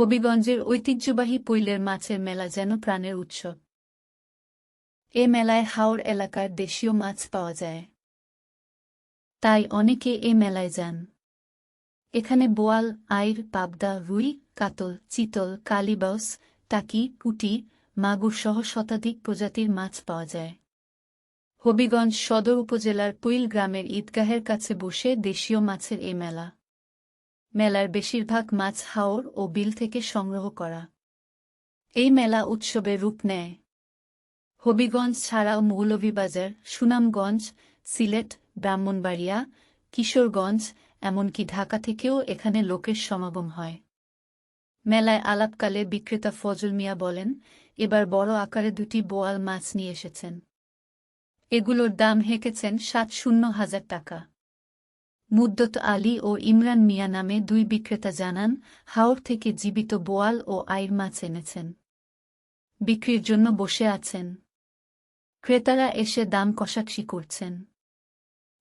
হবিগঞ্জের ঐতিহ্যবাহী পৈলের মাছের মেলা যেন প্রাণের উৎসব এ মেলায় হাওড় এলাকার দেশীয় মাছ পাওয়া যায়। তাই অনেকে এ মেলায় যান। এখানে বোয়াল, আইর, পাবদা, রুই, কাতল, চিতল, কালিবাউস, টাকি, পুটি, মাগুর সহ শতাধিক প্রজাতির মাছ পাওয়া যায়। হবিগঞ্জ সদর উপজেলার পুইল গ্রামের ঈদগাহের কাছে বসে দেশীয় মাছের এ মেলা। মেলার বেশিরভাগ মাছ হাওর ও বিল থেকে সংগ্রহ করা। এই মেলা উৎসবে রূপ নেয়। হবিগঞ্জ ছাড়াও মৌলভীবাজার সুনামগঞ্জ, সিলেট, ব্রাহ্মণবাড়িয়া, কিশোরগঞ্জ, এমনকি ঢাকা থেকেও এখানে লোকের সমাগম হয়। মেলায় আলাপকালে বিক্রেতা ফজল মিয়া বলেন, এবার বড় আকারে দুটি বোয়াল মাছ নিয়ে এসেছেন। এগুলোর দাম হেঁকেছেন সাত শূন্য হাজার টাকা। মুদ্দত আলী ও ইমরান মিয়া নামে দুই বিক্রেতা জানান হাওড় থেকে জীবিত বোয়াল ও আইর মাছ এনেছেন। বিক্রির জন্য বসে আছেন। ক্রেতারা এসে দাম কষাকষি করছেন।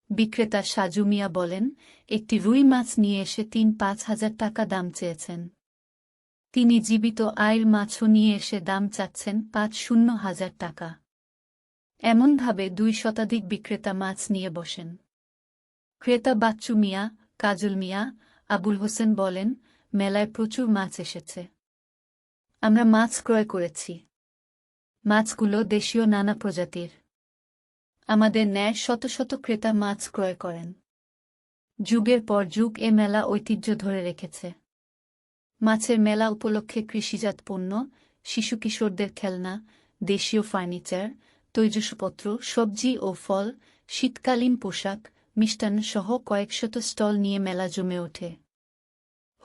বিক্রেতা সাজু মিয়া বলেন, একটি রুই মাছ নিয়ে এসে তিন পাঁচ হাজার টাকা দাম চেয়েছেন। তিনি জীবিত আয়ের মাছও নিয়ে এসে দাম চাচ্ছেন পাঁচ শূন্য হাজার টাকা। এমনভাবে দুই শতাধিক বিক্রেতা মাছ নিয়ে বসেন। ক্রেতা বাচ্চু মিয়া, কাজল মিয়া, আবুল হোসেন বলেন, মেলায় প্রচুর মাছ এসেছে। আমরা মাছ ক্রয় করেছি। মাছগুলো দেশীয় নানা প্রজাতির। আমাদের ন্যায় শত শত ক্রেতা মাছ ক্রয় করেন। যুগের পর যুগ এ মেলা ঐতিহ্য ধরে রেখেছে। মাছের মেলা উপলক্ষে কৃষিজাত পণ্য, শিশু কিশোরদের খেলনা, দেশীয় ফার্নিচার, তৈজসপত্র, সবজি ও ফল, শীতকালীন পোশাক মিষ্টান্ন সহ কয়েকশত স্টল নিয়ে মেলা জমে ওঠে।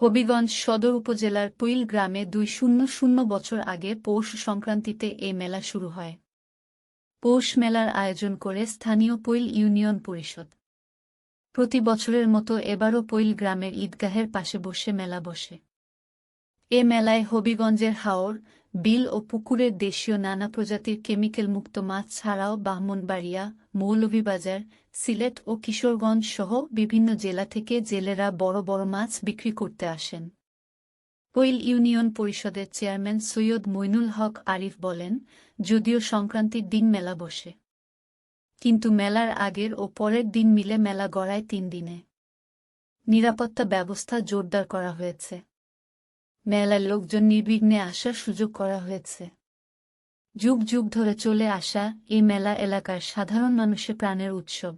হবিগঞ্জ সদর উপজেলার পুইল গ্রামে দুই শূন্য শূন্য বছর আগে পৌষ সংক্রান্তিতে এ মেলা শুরু হয়। পৌষ মেলার আয়োজন করে স্থানীয় পৈল ইউনিয়ন পরিষদ। প্রতি বছরের মতো এবারও পৈল গ্রামের ঈদগাহের পাশে বসে মেলা বসে। এ মেলায় হবিগঞ্জের হাওর বিল ও পুকুরের দেশীয় নানা প্রজাতির কেমিক্যাল মুক্ত মাছ ছাড়াও বাহমনবাড়িয়া মৌলভীবাজার, সিলেট ও কিশোরগঞ্জ সহ বিভিন্ন জেলা থেকে জেলেরা বড় বড় মাছ বিক্রি করতে আসেন। কৈল ইউনিয়ন পরিষদের চেয়ারম্যান সৈয়দ মইনুল হক আরিফ বলেন, যদিও সংক্রান্তির দিন মেলা বসে, কিন্তু মেলার আগের ও পরের দিন মিলে মেলা গড়ায় তিন দিনে। নিরাপত্তা ব্যবস্থা জোরদার করা হয়েছে। মেলার লোকজন নির্বিঘ্নে আসার সুযোগ করা হয়েছে। যুগ যুগ ধরে চলে আসা এই মেলা এলাকার সাধারণ মানুষের প্রাণের উৎসব।